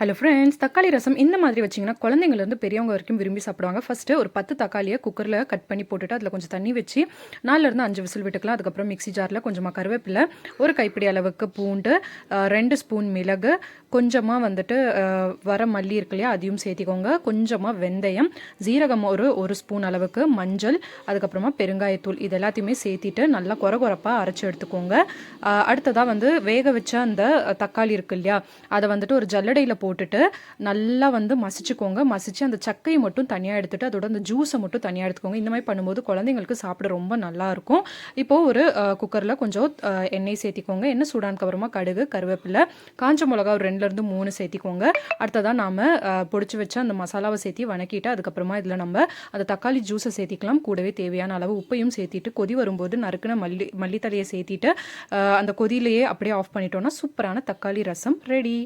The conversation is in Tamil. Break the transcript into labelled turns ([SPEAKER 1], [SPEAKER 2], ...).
[SPEAKER 1] ஹலோ ஃப்ரெண்ட்ஸ் தக்காளி ரசம் இந்த மாதிரி வச்சிங்கன்னா குழந்தைங்கலேருந்து பெரியவங்க வரைக்கும் விரும்பி சாப்பிடுவாங்க. ஃபஸ்ட்டு ஒரு பத்து தக்காளியை குக்கரில் கட் பண்ணி போட்டுட்டு அதில் கொஞ்சம் தண்ணி வச்சு நாலுலேருந்து அஞ்சு விசில் விட்டுக்கலாம். அதுக்கப்புறம் மிக்சி ஜாரில் கொஞ்சமாக கருவேப்பிலை ஒரு கைப்பிடி அளவுக்கு பூண்டு ரெண்டு ஸ்பூன் மிளகு கொஞ்சமாக வந்துட்டு வர மல்லி இருக்கு இல்லையா அதையும் சேர்த்திக்கோங்க. கொஞ்சமாக வெந்தயம் ஜீரகம் ஒரு ஒரு ஸ்பூன் அளவுக்கு மஞ்சள் அதுக்கப்புறமா பெருங்காயத்தூள் இது எல்லாத்தையுமே சேர்த்திட்டு நல்லா கொர கொரப்பாக அரைச்சி எடுத்துக்கோங்க. அடுத்ததாக வந்து வேக வச்ச அந்த தக்காளி இருக்கு இல்லையா அதை வந்துட்டு ஒரு ஜல்லடையில் போட்டு போட்டுட்டு நல்லா வந்து மசிச்சுக்கோங்க. மசிச்சு அந்த சக்கையை மட்டும் தனியாக எடுத்துட்டு அதோட அந்த ஜூஸை மட்டும் தனியாக எடுத்துக்கோங்க. இந்த மாதிரி பண்ணும்போது குழந்தைங்களுக்கு சாப்பிட ரொம்ப நல்லாயிருக்கும் இப்போது ஒரு குக்கரில் கொஞ்சம் எண்ணெய் சேர்த்திக்கோங்க. எண்ணெய் சூடானுக்கு அப்புறமா கடுகு கருவேப்பிலை காஞ்ச மிளகா ஒரு ரெண்டுலேருந்து மூணு சேர்த்திக்கோங்க. அடுத்ததாக நாம் பொடிச்சு வச்ச அந்த மசாலாவை சேர்த்தி வணக்கிட்டு அதுக்கப்புறமா இதில் நம்ம அந்த தக்காளி ஜூஸை சேர்த்திக்கலாம். கூடவே தேவையான அளவு உப்பையும் சேர்த்திட்டு கொதி வரும்போது நறுக்குன மல்லி மல்லித்தலையை சேர்த்திட்டு அந்த கொதியிலேயே அப்படியே ஆஃப் பண்ணிட்டோம்னா சூப்பரான தக்காளி ரசம் ரெடி.